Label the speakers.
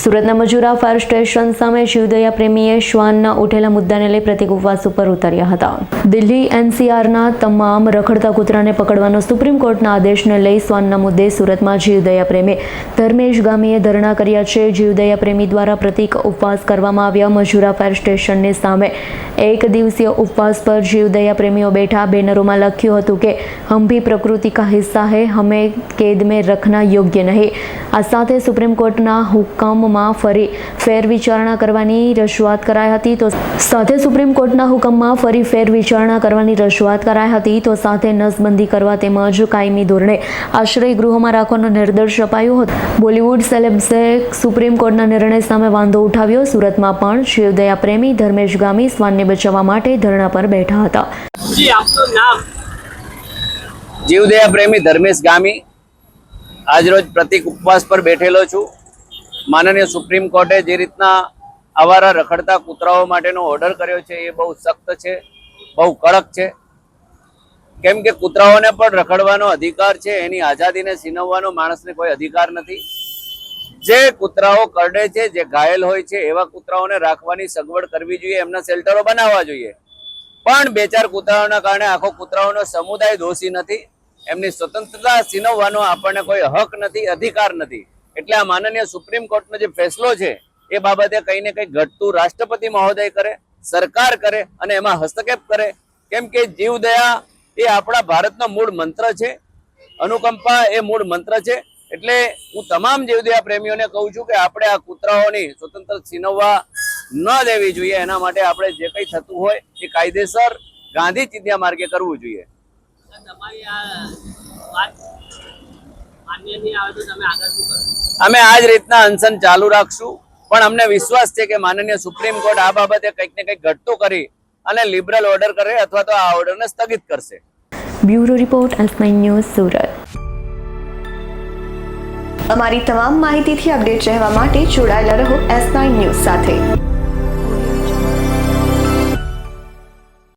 Speaker 1: સુરતના Majura fire station સામે શિવદયા પ્રેમીએ શ્વાનના ઉઠેલા મુદ્દાને લઈ પ્રતિક ઉપવાસ ઉપર ઉતર્યા હતા. દિલ્હી એનસીઆરના તમામ રખડતા કૂતરાને પકડવાનો સુપ્રીમ કોર્ટના આદેશને લઈ શ્વાનના મુદ્દે સુરતમાં જીવદયા પ્રેમી ધર્મેશ ગામીએ ધરણા કર્યા છે. જીવદયા પ્રેમી દ્વારા પ્રતિક ઉપવાસ કરવામાં આવ્યા. મજૂરા ફાયર સ્ટેશનની સામે એક દિવસીય ઉપવાસ પર જીવદયા પ્રેમીઓ બેઠા. બેનરોમાં લખ્યું હતું કે હમ ભી પ્રકૃતિ કા હિસ્સા હૈ, હમે કેદ મેં રખના યોગ્ય નહીં. આ સાથે સુપ્રીમ કોર્ટના હુકમમાં ફરી ફેર વિચારણા કરવાની રજૂઆત કરાઈ હતી. તો સાથે સુપ્રીમ કોર્ટના હુકમમાં ફરી ફેર વિચારણા કરવાની રજૂઆત કરાઈ હતી. તો સાથે નસબંધી કરવા તેમજ કાયમી ધોરણે આશ્રય ગૃહમાં રાખવાનો નિર્દેશ અપાયો હતો. બોલિવૂડ સેલેબ્સે સુપ્રીમ કોર્ટના નિર્ણય સામે વાંધો ઉઠાવ્યો. સુરતમાં પણ શિવદયા પ્રેમી ધર્મેશ ગામી સ્વાનને બચાવવા માટે ધરણા પર બેઠા હતા.
Speaker 2: જી
Speaker 3: જીવદયા પ્રેમી ધર્મેશ ગામી. આજરોજ પ્રતિક ઉપવાસ પર બેઠેલો છું. માનનીય સુપ્રીમ કોર્ટે જે રીતના આવારા રખડતા કૂતરાઓ માટેનો ઓર્ડર કર્યો છે, એ બહુ સખ્ત છે, બહુ કડક છે. કેમ કે કૂતરાઓને પણ રખડવાનો અધિકાર છે, એની આઝાદીને છીનવવાનો માણસને કોઈ અધિકાર નથી. જે કૂતરાઓ કરડે છે, જે ઘાયલ હોય છે, એવા કૂતરાઓને રાખવાની સગવડ કરવી જોઈએ, એમના શેલ્ટરો બનાવવા જોઈએ. પણ બે ચાર કૂતરાઓના કારણે આખો કૂતરાઓનો સમુદાય દોષી નથી. એમની સ્વતંત્રતા છીનવવાનો આપણને કોઈ હક નથી, અધિકાર નથી. એટલે આ માનનીય સુપ્રીમ કોર્ટનો જે ફેસલો છે, એ બાબતે કંઈ ને કંઈ ઘટતું રાષ્ટ્રપતિ મહોદય કરે, સરકાર કરે અને એમાં હસ્તક્ષેપ કરે. કેમ કે જીવદયા એ આપણા ભારતનો મૂળ મંત્ર છે, અનુકંપા એ મૂળ મંત્ર છે. એટલે હું તમામ જીવદયા પ્રેમીઓને કહું છું કે આપણે આ કૂતરાઓની સ્વતંત્ર છીનવવા ન દેવી જોઈએ. એના માટે આપણે જે કંઈ થતું હોય એ કાયદેસર ગાંધી ચિંધ્યા માર્ગે કરવું જોઈએ. અમે આ જ રીતના અનશન ચાલુ રાખશું. પણ અમને વિશ્વાસ છે કે માનનીય સુપ્રીમ કોર્ટ આ બાબતે કંઈક ને કંઈક ઘટતું કરી અને લિબરલ ઓર્ડર કરે અથવા તો આ ઓર્ડરને સ્થગિત કરશે.
Speaker 1: Bureau report S news Surat.
Speaker 4: અમારી તમામ માહિતીથી અપડેટ રહેવા માટે જોડાયેલા રહો એસ નાઇન ન્યૂઝ સાથે.